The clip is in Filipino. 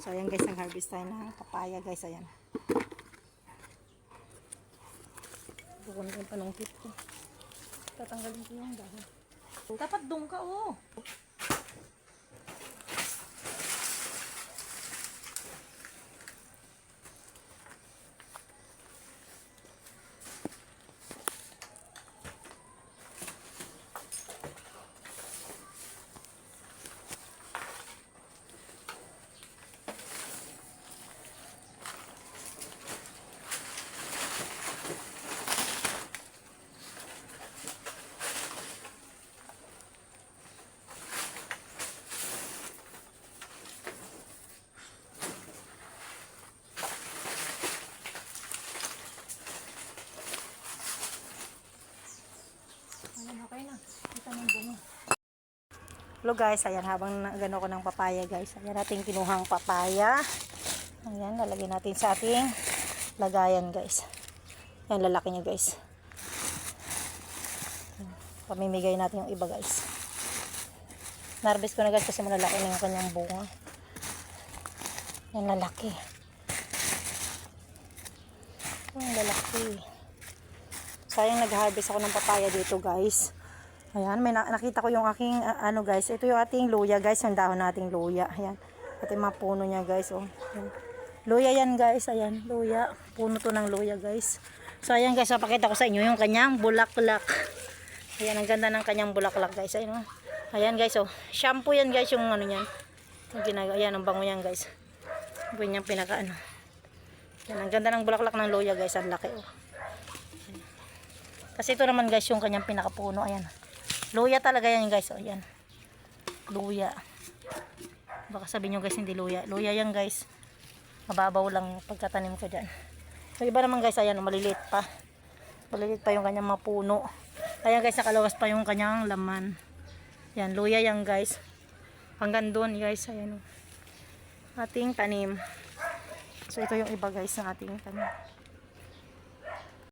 So, ayan guys, ang harvest tayo ng papaya guys. Ayan. Bukunin ko yung panungkit ko. Tatanggalin ko yung dahon. Dapat doon ka, oh. Hello guys, ayan habang gano ko ng papaya guys. Ayan natin kinuhang papaya. Ayan, lalagyan natin sa ating lagayan guys. Ayan, lalaki niya guys. Pamimigay natin yung iba guys. Narbis ko na guys kasi malalaki na yung kanyang bunga. Ayan, lalaki. Ayan, lalaki. Sayang nag-harvest ako ng papaya dito guys. Ayan, may na- nakita ko yung aking ah, ano guys. Ito yung ating luya guys, yung dahon nating luya. Ayan. Ito yung mga puno niya guys. Oh. Ayan. Luya yan guys. Ayan, luya. Puno to ng luya guys. So ayan guys, papakita ko sa inyo yung kanyang bulaklak. Ayan, ang ganda ng kanyang bulaklak guys. Ayan, oh. Ayan guys, oh. Shampoo yan guys, yung ano niyan. Yung ginagawa. Ayan, ang bango yan guys. Yung niyang pinaka ano. Ayan, ang ganda ng bulaklak ng luya guys. Ang laki oh. Kasi ito naman guys yung kanyang pinakapuno. Ayan. Luya talaga yan guys. O yan. Luya. Baka sabihin nyo guys hindi luya. Luya yan guys. Mababaw lang pagkatanim ko dyan. So iba naman guys ayan maliliit pa. Maliliit pa yung kanyang mga puno. Ayan guys nakalawas pa yung kanyang laman. Yan luya yan guys. Hanggang doon guys. Ayan o. Ating tanim. So ito yung iba guys ng ating tanim.